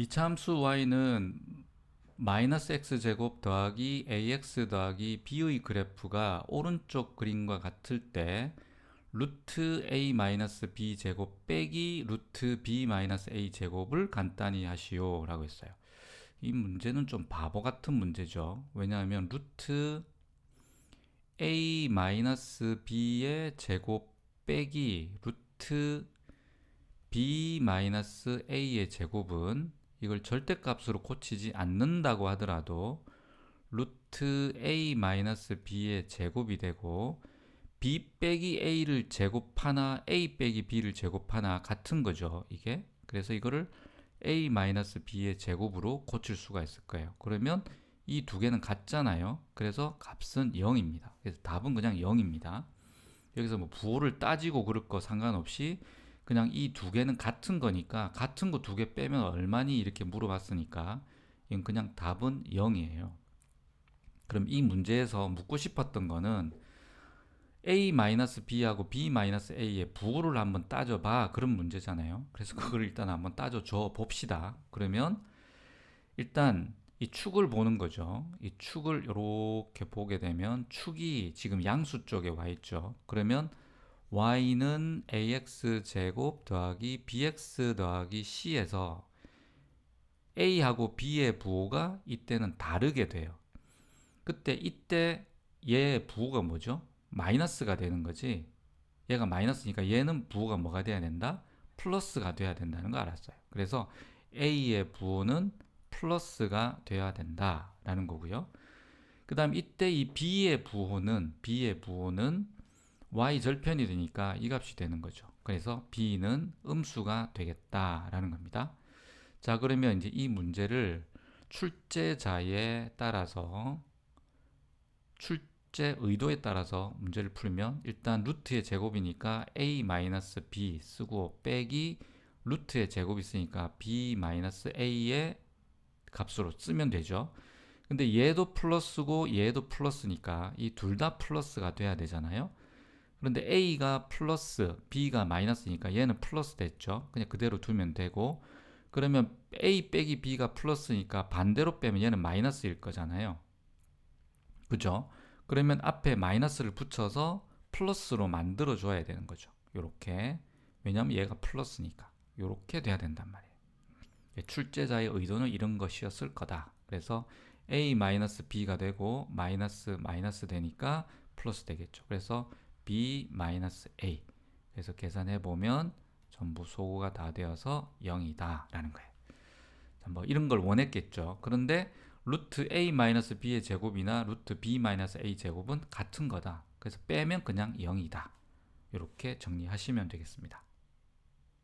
이차 함수 y는 마이너스 x제곱 더하기 ax 더하기 b의 그래프가 오른쪽 그림과 같을 때 루트 a 마이너스 b 제곱 빼기 루트 b 마이너스 a 제곱을 간단히 하시오 라고 했어요. 이 문제는 좀 바보 같은 문제죠. 왜냐하면 루트 a 마이너스 b의 제곱 빼기 루트 b 마이너스 a의 제곱은 이걸 절대값으로 고치지 않는다고 하더라도 루트 a 마이너스 b의 제곱이 되고 b 빼기 a를 제곱하나 a 빼기 b를 제곱하나 같은 거죠 이게. 그래서 이거를 a 마이너스 b의 제곱으로 고칠 수가 있을 거예요. 그러면 이 두 개는 같잖아요. 그래서 값은 0입니다. 그래서 답은 그냥 0입니다. 여기서 뭐 부호를 따지고 그럴 거 상관없이 그냥 이 두 개는 같은 거니까 같은 거 두 개 빼면 얼마니 이렇게 물어봤으니까 이건 그냥 답은 0이에요. 그럼 이 문제에서 묻고 싶었던 거는 a-b하고 b-a의 부호를 한번 따져봐 그런 문제잖아요. 그래서 그걸 일단 한번 따져줘 봅시다. 그러면 일단 이 축을 보는 거죠. 이 축을 이렇게 보게 되면 축이 지금 양수 쪽에 와 있죠. 그러면 y는 ax 제곱 더하기 bx 더하기 c에서 a하고 b의 부호가 이때는 다르게 돼요. 그때 이때 얘 부호가 뭐죠? 마이너스가 되는 거지. 얘가 마이너스니까 얘는 부호가 뭐가 돼야 된다? 플러스가 돼야 된다는 거 알았어요. 그래서 a의 부호는 플러스가 돼야 된다라는 거고요. 그 다음 이때 이 b의 부호는 b의 부호는 y 절편이 되니까 이 값이 되는 거죠. 그래서 b는 음수가 되겠다라는 겁니다. 자, 그러면 이제 이 문제를 출제자에 따라서 출제 의도에 따라서 문제를 풀면 일단 루트의 제곱이니까 a-b 쓰고 빼기 루트의 제곱이 있으니까 b-a의 값으로 쓰면 되죠. 근데 얘도 플러스고 얘도 플러스니까 이 둘 다 플러스가 돼야 되잖아요. 그런데 A가 플러스, B가 마이너스니까 얘는 플러스 됐죠. 그냥 그대로 두면 되고 그러면 A 빼기 B가 플러스니까 반대로 빼면 얘는 마이너스일 거잖아요. 그죠? 그러면 앞에 마이너스를 붙여서 플러스로 만들어 줘야 되는 거죠. 요렇게. 왜냐면 얘가 플러스니까. 요렇게 돼야 된단 말이에요. 출제자의 의도는 이런 것이었을 거다. 그래서 A-B가 되고 마이너스 마이너스 되니까 플러스 되겠죠. 그래서 b-a. 그래서 계산해 보면 전부 소구가 다 되어서 0이다 라는 거예요. 뭐 이런 걸 원했겠죠. 그런데 루트 a-b의 제곱이나 루트 b-a 제곱은 같은 거다. 그래서 빼면 그냥 0이다. 이렇게 정리하시면 되겠습니다